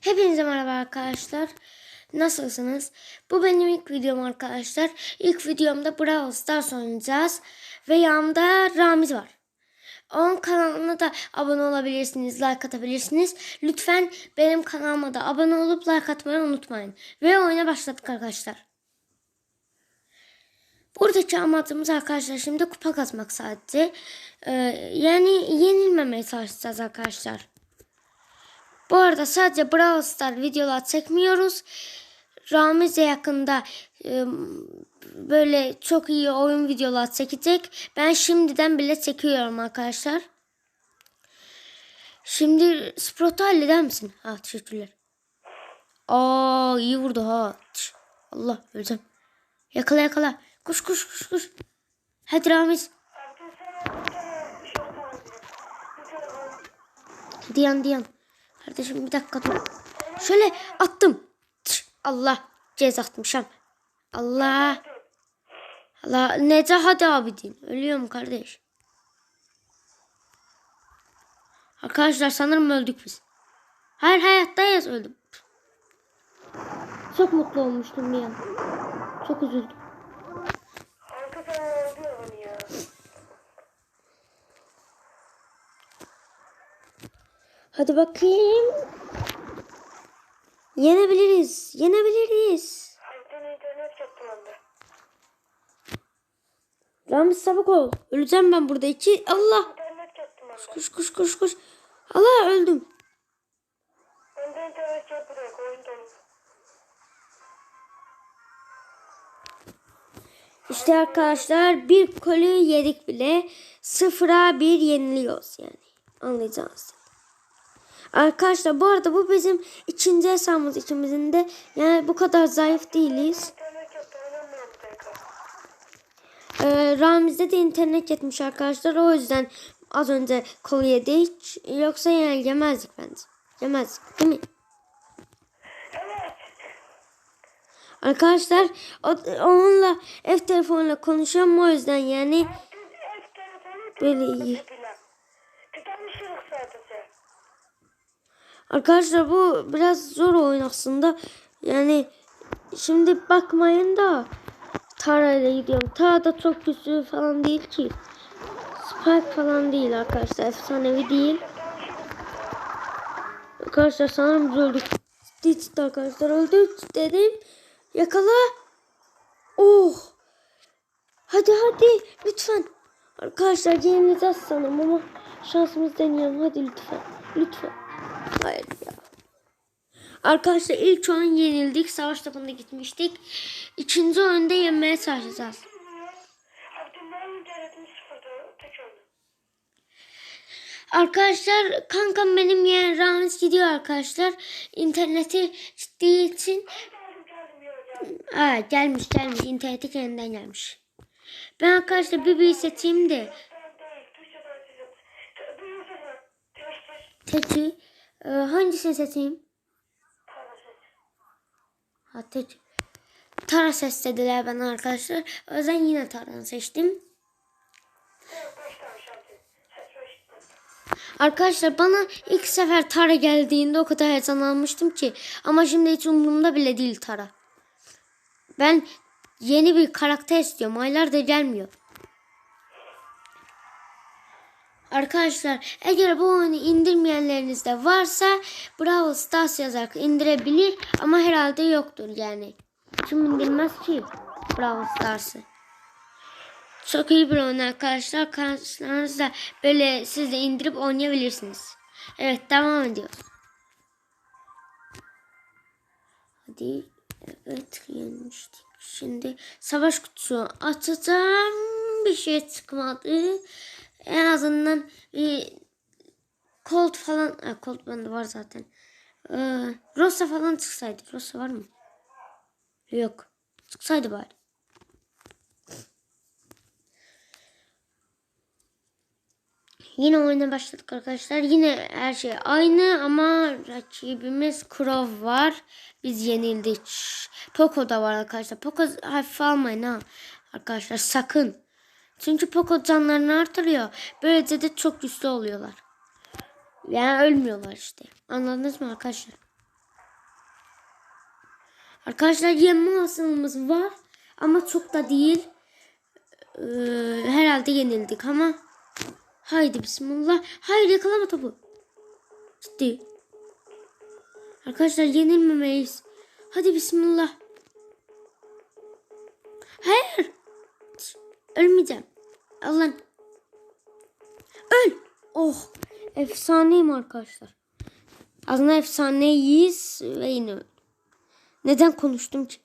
Hepinize merhaba arkadaşlar. Nasılsınız? Bu benim ilk videom arkadaşlar. İlk videomda Brawl Stars oynayacağız. Ve yanımda Ramiz var. Onun kanalına da abone olabilirsiniz, like atabilirsiniz. Lütfen benim kanalıma da abone olup like atmayı unutmayın. Ve oyuna başladık arkadaşlar. Buradaki amacımız arkadaşlar şimdi kupa kazmak sadece. Ee, yani yenilmemeye çalışacağız arkadaşlar. Bu arada sadece Brawl Stars videolar çekmiyoruz. Ramiz de yakında e, böyle çok iyi oyun videolar çekecek. Ben şimdiden bile çekiyorum arkadaşlar. Şimdi Sprout'u halleder misin? Ha teşekkürler. Aa iyi vurdu ha. Allah öleceğim. Yakala yakala. Koş koş koş koş. Hadi Ramiz. Hadi yan yan. Kardeşim bir dakika dur. Şöyle attım. Allah ceza atmışım. Allah. Allah Neca hadi abidin. Ölüyorum kardeş. Arkadaşlar sanırım öldük biz. Hayır hayattayız öldüm. Çok mutlu olmuştum bir an. Çok üzüldüm. Kanka sen ne yapıyorsun ya? Hadi bakayım. Yenebiliriz. Yenebiliriz. Ramiz çabuk ol. Öleceğim ben burada. iki. Allah. Onda. Koş koş koş koş. Allah öldüm. İşte arkadaşlar bir kolü yedik bile. Sıfıra bir yeniliyoruz yani. Anlayacağınız. Arkadaşlar bu arada bu bizim ikinci hesabımız ikimizin de. Yani bu kadar zayıf değiliz. Ee, Ramiz'de de internet yetmiş arkadaşlar. O yüzden az önce kolu yedik. Yoksa yani yemezdik bence. Yemezdik değil mi? Arkadaşlar onunla ev telefonuyla konuşuyorum o yüzden yani böyle iyi. bile. Tıkanmışlık sadece. Arkadaşlar bu biraz zor oyun aslında. Yani şimdi bakmayın da Tara ile gidiyorum. Tara da çok güçlü falan değil ki. Spike falan değil arkadaşlar. Efsanevi değil. Arkadaşlar sanırım biz öldük. Ciddi arkadaşlar öldük dedim. Yakala. Oh. Hadi hadi lütfen. Arkadaşlar yenileceğiz sanırım ama şansımız deneyelim. Hadi lütfen. Lütfen. Hayır ya. Arkadaşlar ilk oyun yenildik. Savaş topunda gitmiştik. İkinci oyunda yenmeye çalışacağız. Arkadaşlar kankam benim yeğen Ramiz gidiyor arkadaşlar. İnterneti gittiği için. Aa, gelmiş gelmiş. İnterneti kendinden gelmiş. Ben arkadaşlar bir bir seçeyim de. Ben Ee, hangisini seçeyim? Parası. Ha Teci. Tara ses dediler bana arkadaşlar. O yüzden yine Tara'nı seçtim. Arkadaşlar bana ilk sefer Tara geldiğinde o kadar heyecanlanmıştım ki. Ama şimdi hiç umurumda bile değil Tara. Ben yeni bir karakter istiyorum. Aylardır gelmiyor. Arkadaşlar eğer bu oyunu indirmeyenleriniz de varsa Brawl Stars yazarak indirebilir ama herhalde yoktur yani. Kim indirmez ki Brawl Stars'ı? Çok iyi bir oyun arkadaşlar. Karşılarınızda böyle siz de indirip oynayabilirsiniz. Evet devam ediyoruz. Hadi evet yenmiştik. Şimdi savaş kutusu açacağım. Bir şey çıkmadı. En azından bir Colt falan. Ha, Colt bende var zaten. Ee, Rosa falan çıksaydı. Rosa var mı? Yok. Çıksaydı bari. Yine oyuna başladık arkadaşlar. Yine her şey aynı ama rakibimiz Crow var. Biz yenildik. Poco da var arkadaşlar. Poco hafife almayın ha. Arkadaşlar sakın. Çünkü Poco canlarını artırıyor. Böylece de çok güçlü oluyorlar. Yani ölmüyorlar işte. Anladınız mı arkadaşlar? Arkadaşlar yenme olasılığımız var ama çok da değil. Ee, herhalde yenildik ama. Haydi bismillah. Hayır yakalama topu. Ciddi. Arkadaşlar yenilmemeliyiz. Hadi bismillah. Hayır. Ölmeyeceğim. Allah'ın. Öl. Oh. Efsaneyim arkadaşlar. Aslında efsaneyiz ve yine. Neden konuştum ki?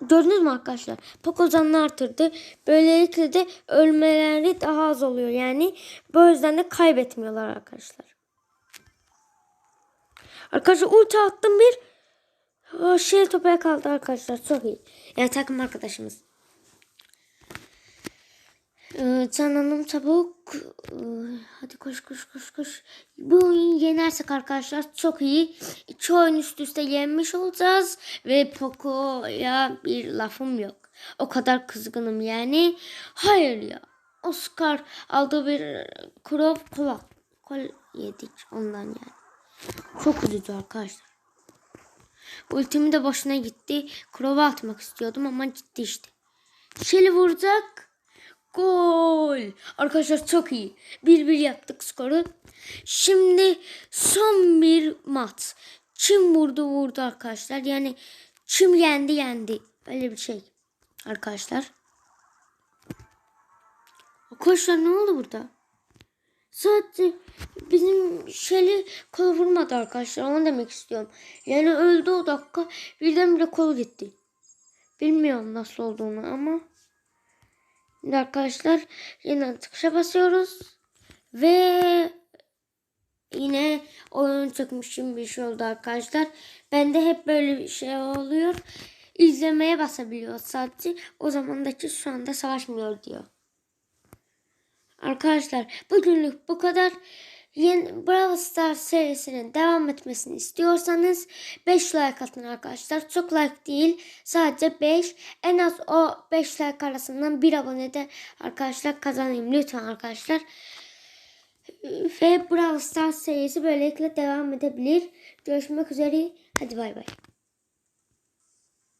Gördünüz mü arkadaşlar? Poco canını artırdı. Böylelikle de ölmeleri daha az oluyor. Yani bu yüzden de kaybetmiyorlar arkadaşlar. Arkadaşlar ulti attım bir. Şey topaya kaldı arkadaşlar. Çok iyi. Yani takım arkadaşımız. Ee, Cananım çabuk. Ee, hadi koş koş koş koş. Bu oyunu yenersek arkadaşlar çok iyi. İki oyun üst üste yenmiş olacağız. Ve Poco'ya bir lafım yok. O kadar kızgınım yani. Hayır ya. Oscar aldığı bir krov kola. Kol yedik ondan yani. Çok üzücü arkadaşlar. Ultimi de boşuna gitti. Krova atmak istiyordum ama gitti işte. Şeli vuracak. Gol. Arkadaşlar çok iyi. 1-1 yaptık skoru. Şimdi son bir maç. Kim vurdu vurdu arkadaşlar. Yani kim yendi yendi. Böyle bir şey. Arkadaşlar. Arkadaşlar ne oldu burada? Sadece bizim Şeli kolu vurmadı arkadaşlar. Onu demek istiyorum. Yani öldü o dakika. Birdenbire kolu gitti. Bilmiyorum nasıl olduğunu ama. Şimdi arkadaşlar yine tıkışa basıyoruz. Ve yine oyun çıkmışım bir şey oldu arkadaşlar. Bende hep böyle bir şey oluyor. İzlemeye basabiliyor sadece. O zamandaki şu anda savaşmıyor diyor. Arkadaşlar bugünlük bu kadar. Yeni Brawl Stars serisinin devam etmesini istiyorsanız 5 like atın arkadaşlar. Çok like değil. Sadece 5. En az o 5 like arasından bir abone de arkadaşlar kazanayım. Lütfen arkadaşlar. Ve Brawl Stars serisi böylelikle devam edebilir. Görüşmek üzere. Hadi bay bay.